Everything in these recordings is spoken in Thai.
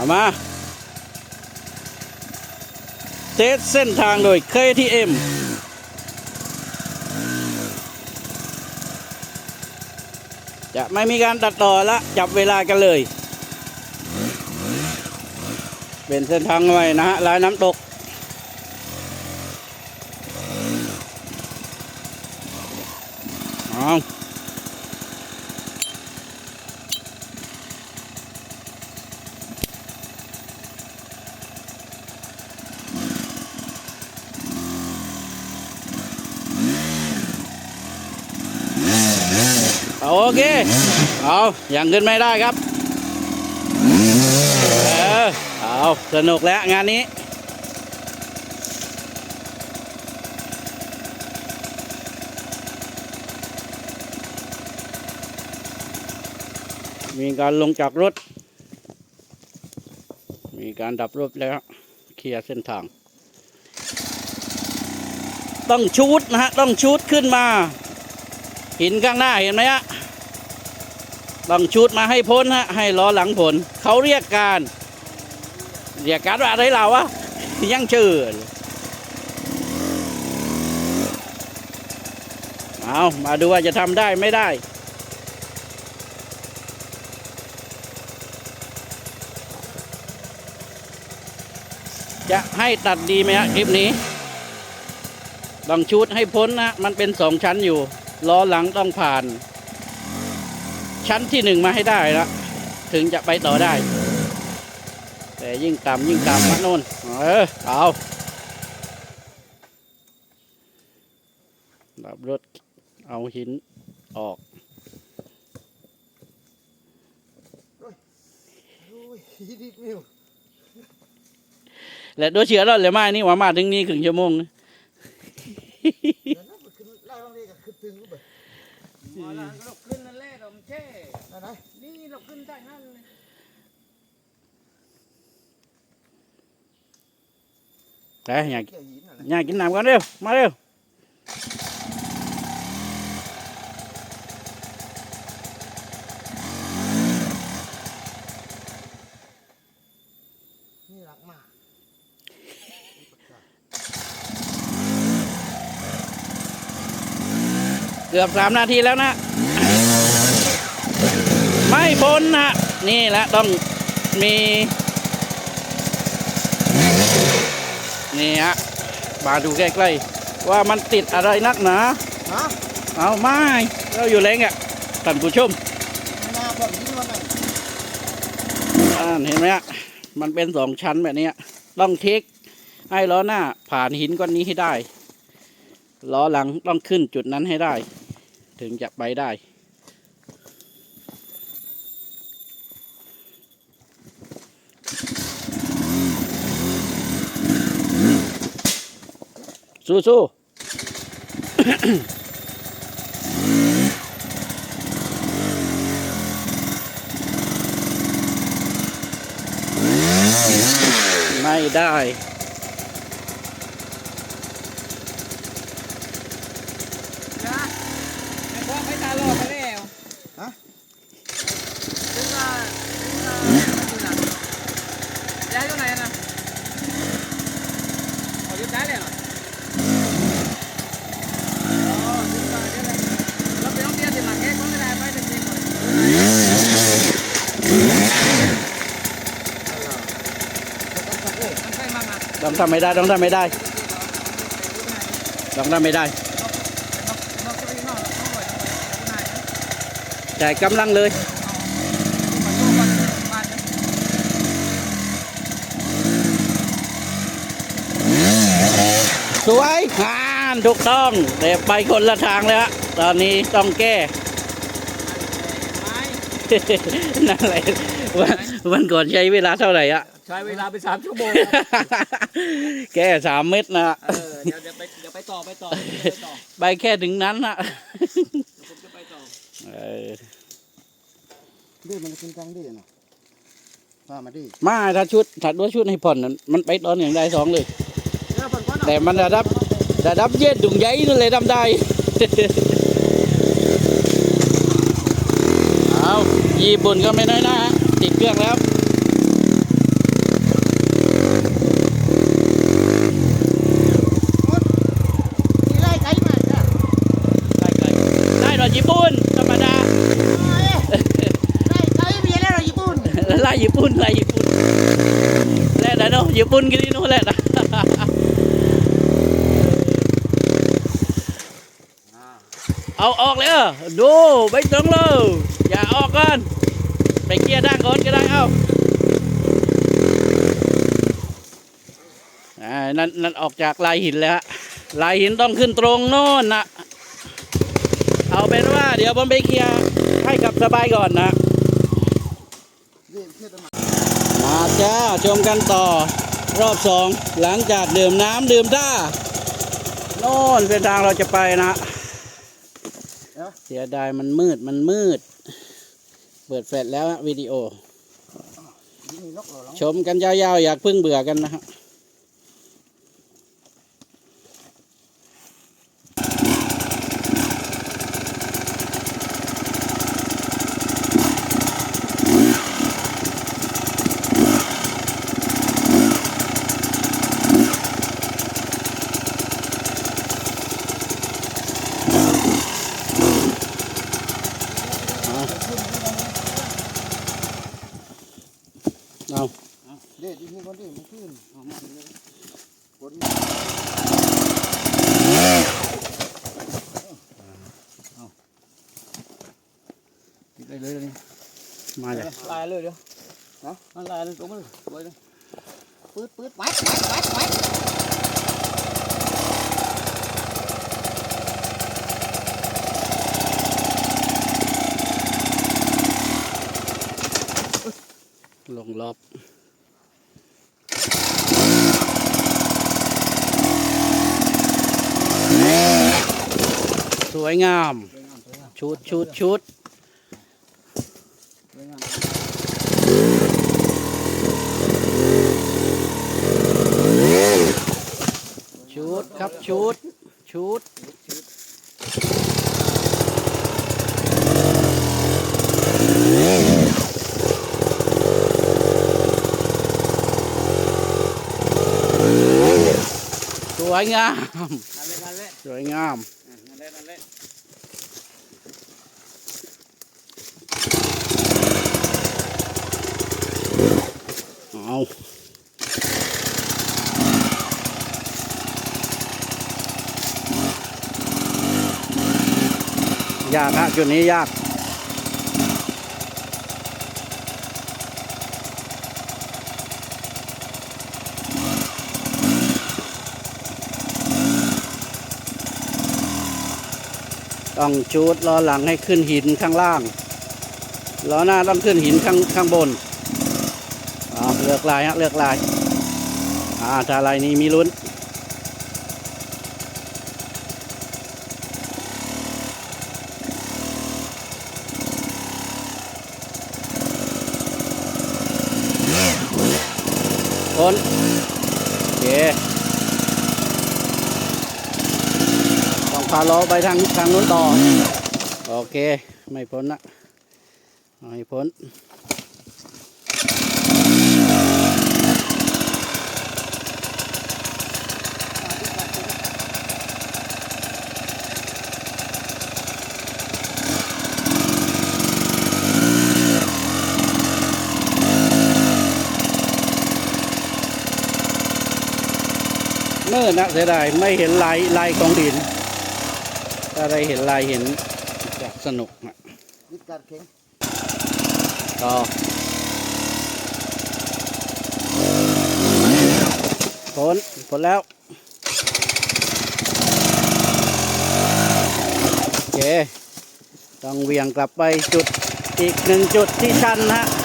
เอามา เทสเส้นทางโดย KTM จะไม่มีการตัดต่อละจับเวลากันเลย เป็นเส้นทางใหม่นะฮะลายน้ำตกเโอเคเอาอย่างขึ้นไม่ได้ครับเออเอาสนุกแล้วงานนี้มีการลงจากรถ มีการดับรถแล้ว เคลียร์เส้นทาง ต้องชูดนะฮะ ต้องชูดขึ้นมา หินข้างหน้าเห็นไหมฮะ ต้องชูดมาให้พ้นฮะให้ล้อหลังผล เขาเรียกการ เรียกการว่าอะไรเราวะยังชื่อเอามาดูว่าจะทำได้ไม่ได้จะให้ตัดดีไหมฮะคลิปนี้ ต้องชุดให้พ้นนะ มันเป็นสองชั้นอยู่ ล้อหลังต้องผ่าน ชั้นที่หนึ่งมาให้ได้ละถึงจะไปต่อได้ แต่ยิ่งต่ำยิ่งต่ำมาโน่นเออเอาดับรถเอาหินออกโอ้ยดิดมิวและดยเชื่อเราเลยมานี่ว่ามาถึงนี่ครึ่งชั่วโมง นะเดี๋ยวนั้นมันขึ้นไล่บางทีก็ขึ้นตึงก็แบบหมอลานเราขึ้นนั่นแหละเราไม่ใช่นั่นไหนนี่เราขึ้นได้นั่นเลยแต่อยากเกี่ยวหินนั่นแหละอยากกินน้ำกันเร็วมาเร็ว นี่รักมาก เกือบสามนาทีแล้วนะ ไม่พ้นนะนี่แหละต้องมีนี่ฮะมาดูใกล้ๆว่ามันติดอะไรนักหนาฮะเอาไม่เราอยู่เล้งอะท่านผู้ชมไม่น่าบอกหินวันไหนอ่าเห็นไหมฮะมันเป็นสองชั้นแบบเนี้ยต้องเทคให้ล้อหน้าผ่านหินก้อนนี้ให้ได้ ล้อหลังต้องขึ้นจุดนั้นให้ได้ ถึงจะไปได้ สู้ๆไม่ได้ นะไอ้พวกไม่ตาลอกไปแล้ว ฮะ ถึงว่าถึงว่ามันอยู่หลังย้ายอยู่ไหนนะเอาอยู่ได้เลยเหรออ๋อถึงว่าเดี๋ยวนะเราไปต้องเตรียมที่มาแก้ก็ไม่ได้ไปเด็กๆก่อน ต้องสักเลย มันใกล้มากนะ ต้อง ทำไม่ได้ ต้องทำไม่ได้ ต้องทำไม่ได้นอกจากนี้นอกนอกเลยคุณนายแต่กำลังเลย สวยงานถูกต้องแต่ไปคนละทางแล้วตอนนี้ต้องแก้นั่นแหละวันวันก่อนใช้เวลาเท่าไหร่อะ ใช้เวลาไปสามชั่วโมงแก้สามเม็ดนะเออเดี๋ยวเดี๋ยวไปเดี๋ยวไปต่อไปต่อไปต่อไปแค่ถึงนั้นนะเดี๋ยวผมจะไปต่อเออดิมันขึ้นกลางดิเนาะว่ามาดิมาถ้าชุดถ้าด้วยชุดให้ผ่อนนั้นมันไปตอนอย่างใดสองเลยเดี๋ยวผมก่อนแต่มันระดับระดับเย็ดดุงใหญ่นั่นเลยทำได้เอาญี่ปุ่นก็ไม่น้อยหนะฮะติดเครื่องแล้ว ญี่ปุ่นธรรมดาได้ใช้เบียร์แล้วเราญี่ปุ่นลายญี่ปุ่นลายญี่ปุ่นแหละนะเนาะญี่ปุ่นกันนี่เนาะแหละนะเอาออกเลยเออดูไม่ต้องเลยอย่าออกก่อนไปเกียร์ด้านก่อนก็ได้เอาอ่านั่นนั่นออกจากลายหินแล้วฮะลายหินต้องขึ้นตรงโน่นนะ เอาเป็นว่า เดี๋ยวผมไปเคลียร์ให้กับสบายก่อนนะ มาจ้า ชมกันต่อรอบสองหลังจากดื่มน้ำดื่มท่าโน่นเป็นทางเราจะไปนะเสียดายมันมืดมันมืด เปิดแฟลชแล้ววิดีโอ ชมกันยาวๆ อยากพิ่งเบื่อกันนะฮะเอา เด้ยิงคนดิมันขึ้นเอามาเลยกดติดได้ เลยเลยมาเลยลายเลยเดี๋ยวนะมันลายเลยตรงมาเลยไว้เลยปื๊ดปื๊ดไว้ไว้ไว้ไว้ลงรอบสวยงามสวยงามสวยงามชุดชุดชุด สวยงาม ชุ ดครับชุดชุดสวยงามนั่นแหละนั่นแหละสวยงามนั่นแหละนั่นแหละเอาากฮะจุดนี้ยาก ต้องจูดล้อหลังให้ขึ้นหินข้างล่างล้อหน้าต้องขึ้นหินข้างข้างบนเอาเลือกลายฮะเลือกลาย อ่าถ้าลายนี้มีลุ้น คนโอเคต้องพาล้อไปทางทางนู้นต่อ โอเค ไม่พ้นละไม่พ้น เมื่อนะเสียดายไม่เห็นลายลายของดินถ้าได้เห็นลายเห็นจะสนุกนะยึดกัดแข็งต่อผลผลแล้ว โอเค ต้องเหวียงกลับไปจุดอีกหนึ่งจุดที่ชันนะ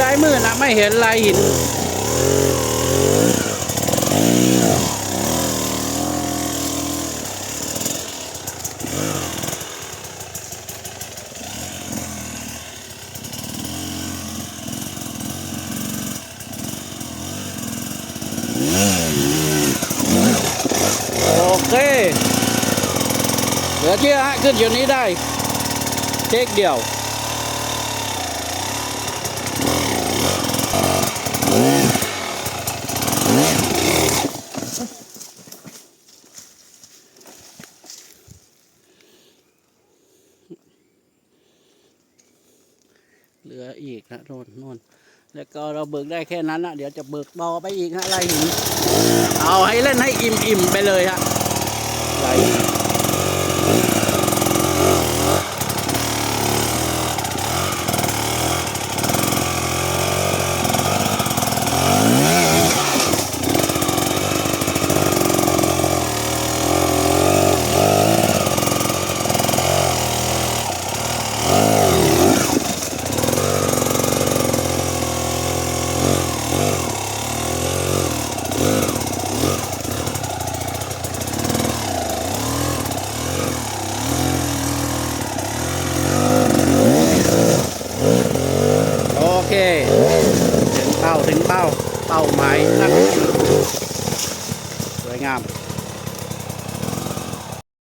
ฮะจะได้มือนะไม่เห็นลายหินโอเคเหลือเชื่อฮะขึ้นอยู่นี้ได้เช็คเดียว เหลืออีกนะโน่นโน่นแล้วก็เราเบิกได้แค่นั้นนะเดี๋ยวจะเบิกต่อไปอีกฮะไรหินเอาให้เล่นให้อิ่มอิ่มๆไปเลยฮะไรหิน